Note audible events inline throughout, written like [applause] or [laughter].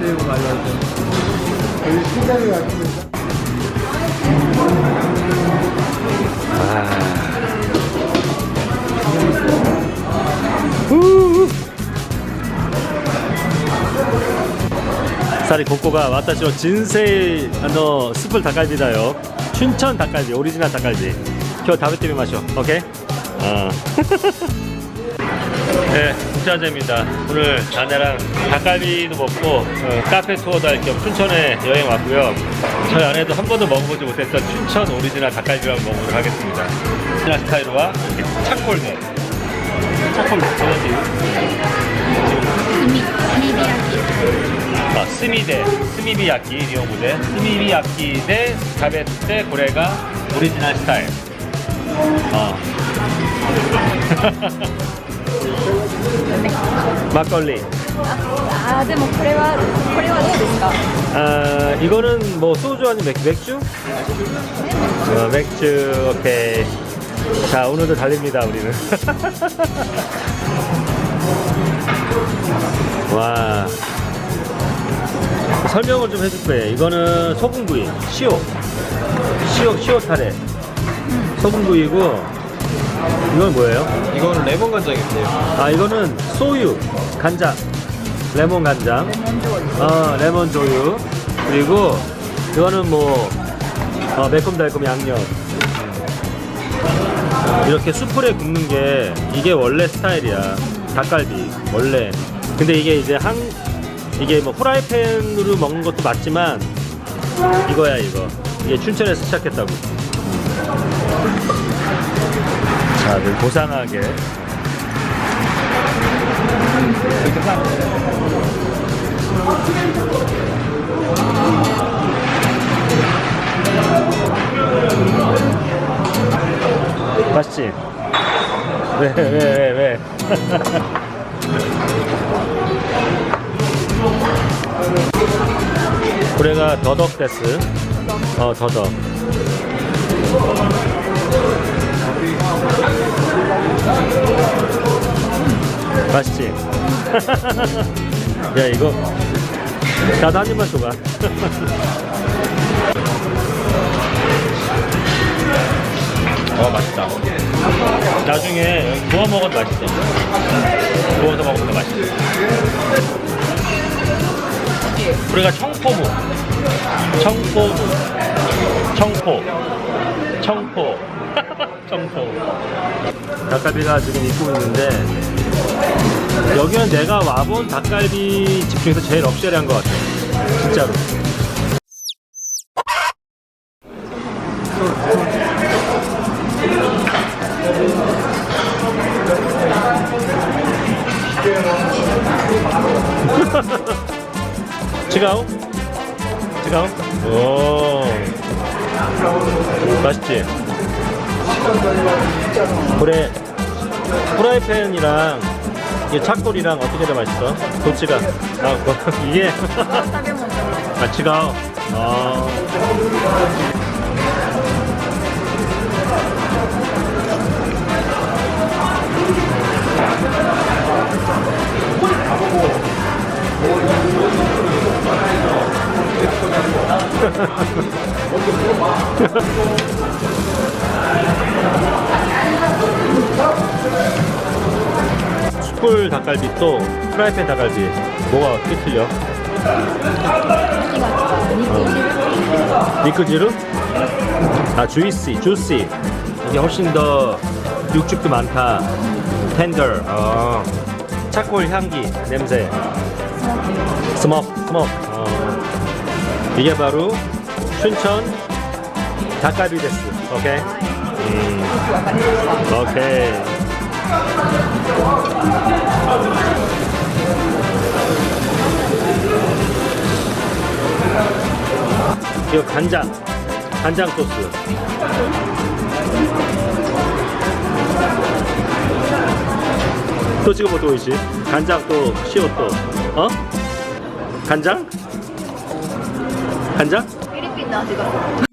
많이 받으세요. 여기 팀장이 왔습니다. 사리 고코가 와타시로 진세이 아の 스플 닭갈비다요. 춘천 닭갈비 오리지널 닭갈비. 겨 다베티미 마쇼. 오케이? 어. [laughs] 네, 국자재입니다. 오늘 아내랑 닭갈비도 먹고 어, 카페 투어도 할 겸 춘천에 여행 왔고요. 저희 아내도 한 번도 먹어보지 못했던 춘천 오리지널 닭갈비를 한번 먹어보도록 하겠습니다. 오리지널 스타일로와 이렇게 차콜네. 차콜네. 아, 스미데, 스미비야키 일본어대 스미비야키 대 가베테 고래가 오리지널 스타일. 어. [laughs] 막걸리. あーでもこれはこれはどうですか 아 이거는 뭐 소주 아니면 맥, 맥주? 어, 맥주 오케이. 자 오늘도 달립니다 우리는. [laughs] 와. 설명을 좀 해줄 거예요. 이거는 소금구이, 시오, 시오, 시오 타레. 소금구이고 이건 뭐예요? 이거는 레몬 간장인데요. 아 이거는 소유 간장. 레몬 간장. 어 레몬 조유. 그리고 이거는 뭐 어, 매콤달콤 양념. 이렇게 숯불에 굽는 게 이게 원래 스타일이야. 닭갈비 원래. 근데 이게 이제 한 이게 뭐 후라이팬으로 먹는 것도 맞지만 이거야 이거. 이게 춘천에서 시작했다고 자, 늘 고상하게 맛있지? 왜, 왜, 왜, 왜? [laughs] 고래가 더덕 데스. 어, 더덕. 맛있지? [laughs] 야, 이거. 나도 한 입만 줘봐. 어, 맛있다. 나중에 구워 먹어도 맛있어. 구워서 먹으면 맛있어. 우리가 청포무. 청포무. 청포. 청포. 청포. 닭갈비가 지금 입고 있는데 여기는 내가 와본 닭갈비 집 중에서 제일 럭셔리한 것 같아. 진짜로. [laughs] 지가오? 지가오? 오. 맛있지? 그래 프라이팬이랑 이게 착골이랑 어떻게 더 맛있어? 도치가. 아 뭐, [laughs] 이게. 아 지가 아. [laughs] 숯불 닭갈비 또 프라이팬 닭갈비 뭐가 어떻게 틀려? 니크지루? 아 주이시, 주시 이게 훨씬 더 육즙도 많다 텐더 어. 아. 차콜 향기 냄새 스모크 스모크 어. 이게 바로 춘천 닭갈비 됐어 오케이. 음. 오케이. 이거 간장, 간장 소스. 또 지금 뭐 보이지? 간장 또 시오 또 어? 간장? 간장? 필리핀 나 지금.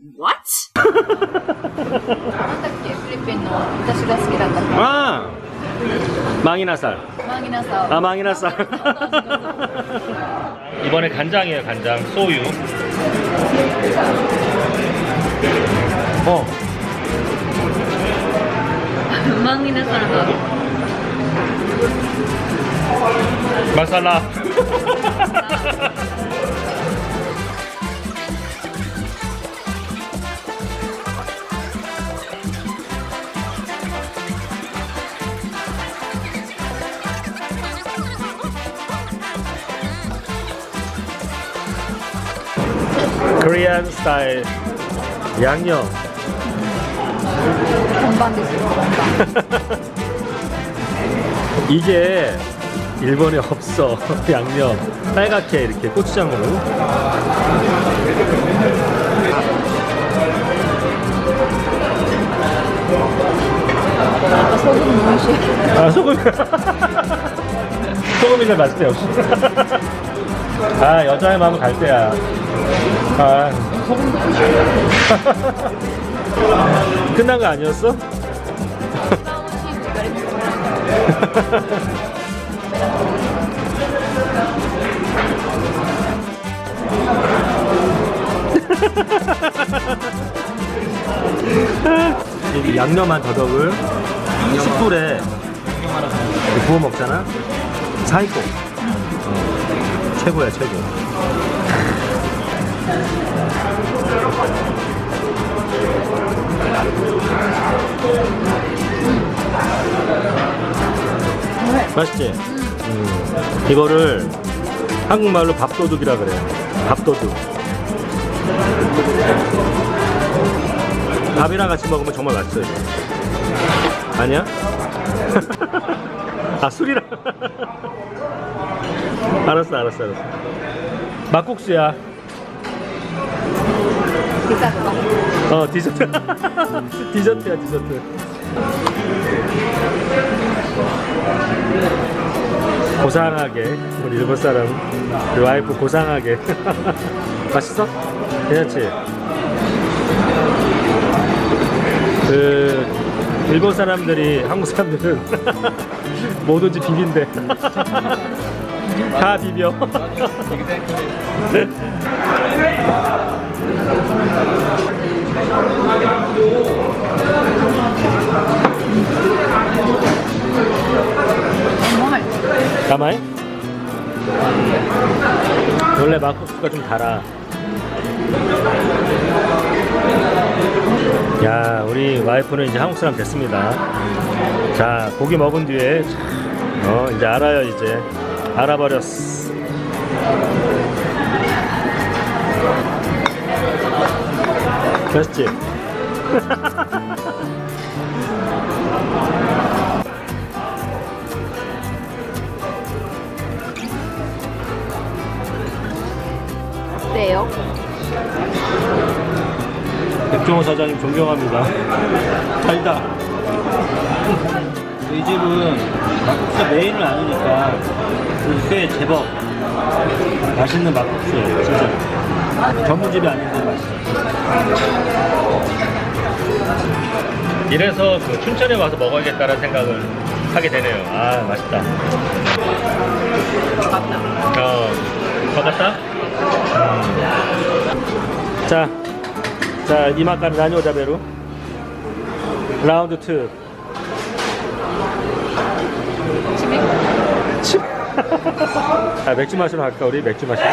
なんだっけフィリピンの私が好きだったから 아 망이나살 マギナサ 아 망이나살 이번에 간장이에요, 간장. 소유. 어, Mang minasarap. 마살라. 코리안 스타일 양념. 건반 건반. [laughs] 이게 일본에 없어 [laughs] 양념 빨갛게 이렇게 고추장으로 아까 소금 싫어. 아 소금 [laughs] 소금이 제일 맛있대 역시 아 여자의 마음은 갈 때야 아 [laughs] 끝난 거 아니었어? [laughs] 이 양념한 더덕을 숯불에 구워 먹잖아. 사이코. 어, 최고야 최고. 맛있지? 음. 이거를 한국말로 밥도둑이라 그래. 밥도둑. 밥이랑 같이 먹으면 정말 맛있어요. 아니야? [laughs] 아 술이랑 [laughs] 알았어 알았어 알았어 막국수야 디저트. 어 디저트 [laughs] 디저트야 디저트 고상하게 우리 일본 사람 우리 와이프 고상하게 [laughs] 맛있어? 괜찮지? 그 일본 사람들이 한국 사람들은 [laughs] 뭐든지 비빈대 다 비벼. 맛있어. 가만히 원래 막국수가 좀 달아. 야 우리 와이프는 이제 한국 사람 됐습니다. 자 고기 먹은 뒤에 어 이제 알아요 이제 알아버렸어 맛있지? [laughs] 어때요? 백종원 사장님 존경합니다 달다 이 집은 막국수 메인을 아니니까 꽤 제법 맛있는 막국수예요 진짜 전문집이 아닌데 맛있어요 이래서 그 춘천에 와서 먹어야겠다는 생각을 하게 되네요. 아 맛있다. 어, 먹었다? 음. 자, 자 이마카르 나뇨 자베루 라운드 2. 아, 맥주 마시러 갈까 우리 맥주 마시러?